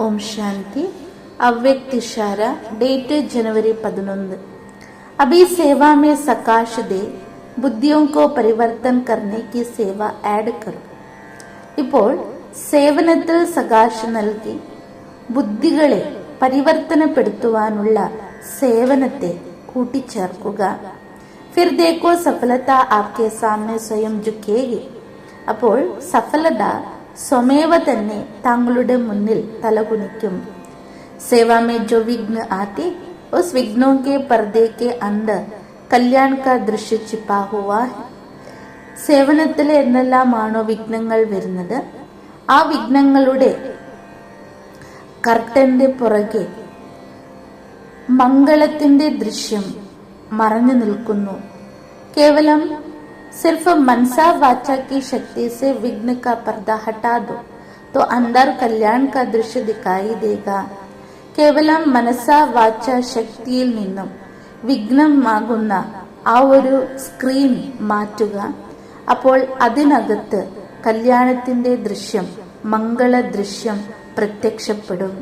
ओम शांति अव्यक्त इशारा डेट जनवरी पदनोंद अभी सेवा में सकाश दे बुद्धियों को परिवर्तन करने की सेवा ऐड करो ഇപ്പോൾ സേവനത്തിൽ സകാശ് നൽകി ബുദ്ധികളെ പരിവർത്തനപ്പെടുത്തുവാനുള്ള സേവനത്തെ കൂട്ടിച്ചേർക്കുക ഫിർ ദേക്കോ സഫലത ആപ്കെ സാമനെ സ്വയം ജുക്കേകി അപ്പോൾ സഫലത സ്വമേവ തന്നെ താങ്കളുടെ മുന്നിൽ തലകുനിക്കും. സേവാമേ ജോ വിഘ്ന ആത്തി ഉസ് വിഘ്നോ കെ പർദേ കെ കല്യാൺ കാ ദൃശ്യ ചിപ്പാഹുവാ സേവനത്തിൽ എന്നെല്ലാമാണോ വിഘ്നങ്ങൾ വരുന്നത് ആ വിഘ്നങ്ങളുടെ കർട്ടന്റെ പുറകെ മംഗളത്തിന്റെ ദൃശ്യം മറഞ്ഞു നിൽക്കുന്നു. കേവലം सिर्फ मनसा वाचा की शक्ति से विघ्न का पर्दा हटा दो तो अंदर कल्याण का दृश्य दिखाई देगा കേവലം മനസ്സ വാച്ച ശക്തിയിൽ നിന്നും വിഘ്നമാകുന്ന ആ ഒരു സ്ക്രീൻ മാറ്റുക അപ്പോൾ അതിനകത്ത് കല്യാണത്തിന്റെ ദൃശ്യം മംഗള ദൃശ്യം പ്രത്യക്ഷപ്പെടും